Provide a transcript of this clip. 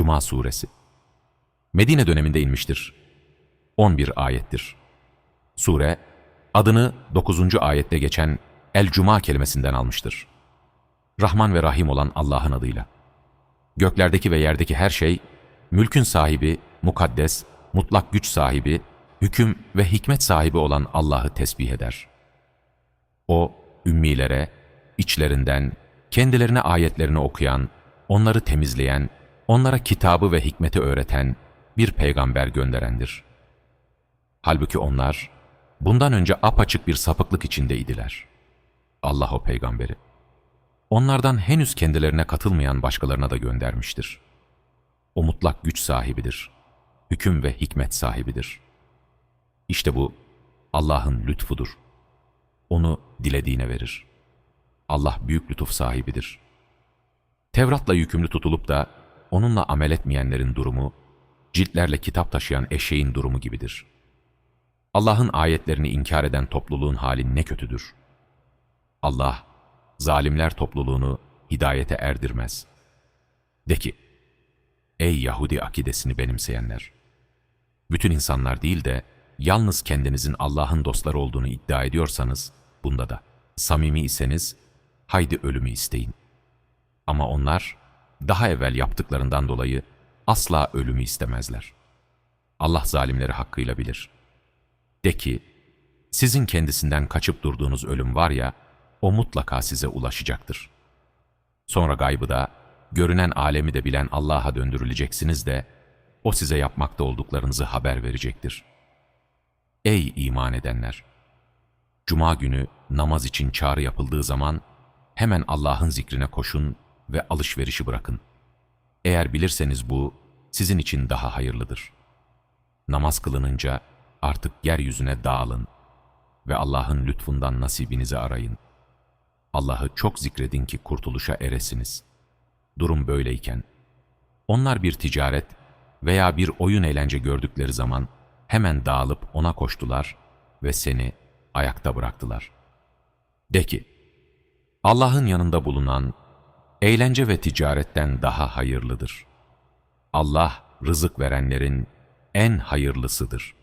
Cuma Suresi Medine döneminde inmiştir. 11 ayettir. Sure, adını 9. ayette geçen El-Cuma kelimesinden almıştır. Rahman ve Rahim olan Allah'ın adıyla. Göklerdeki ve yerdeki her şey, mülkün sahibi, mukaddes, mutlak güç sahibi, hüküm ve hikmet sahibi olan Allah'ı tesbih eder. O, ümmilere, içlerinden, kendilerine ayetlerini okuyan, onları temizleyen, onlara kitabı ve hikmeti öğreten bir peygamber gönderendir. Halbuki onlar, bundan önce apaçık bir sapıklık içindeydiler. Allah o peygamberi. Onlardan henüz kendilerine katılmayan başkalarına da göndermiştir. O mutlak güç sahibidir. Hüküm ve hikmet sahibidir. İşte bu Allah'ın lütfudur. Onu dilediğine verir. Allah büyük lütuf sahibidir. Tevrat'la yükümlü tutulup da onunla amel etmeyenlerin durumu, ciltlerle kitap taşıyan eşeğin durumu gibidir. Allah'ın ayetlerini inkar eden topluluğun hali ne kötüdür. Allah, zalimler topluluğunu hidayete erdirmez. De ki, ey Yahudi akidesini benimseyenler! Bütün insanlar değil de, yalnız kendinizin Allah'ın dostları olduğunu iddia ediyorsanız, bunda da, samimi iseniz, haydi ölümü isteyin. Ama onlar, daha evvel yaptıklarından dolayı asla ölümü istemezler. Allah zalimleri hakkıyla bilir. De ki, sizin kendisinden kaçıp durduğunuz ölüm var ya, o mutlaka size ulaşacaktır. Sonra gaybı da, görünen alemi de bilen Allah'a döndürüleceksiniz de, o size yapmakta olduklarınızı haber verecektir. Ey iman edenler! Cuma günü namaz için çağrı yapıldığı zaman, hemen Allah'ın zikrine koşun ve alışverişi bırakın. Eğer bilirseniz bu, sizin için daha hayırlıdır. Namaz kılınınca artık yeryüzüne dağılın ve Allah'ın lütfundan nasibinizi arayın. Allah'ı çok zikredin ki kurtuluşa eresiniz. Durum böyleyken, onlar bir ticaret veya bir oyun eğlence gördükleri zaman hemen dağılıp ona koştular ve seni ayakta bıraktılar. De ki, Allah'ın yanında bulunan eğlence ve ticaretten daha hayırlıdır. Allah rızık verenlerin en hayırlısıdır.''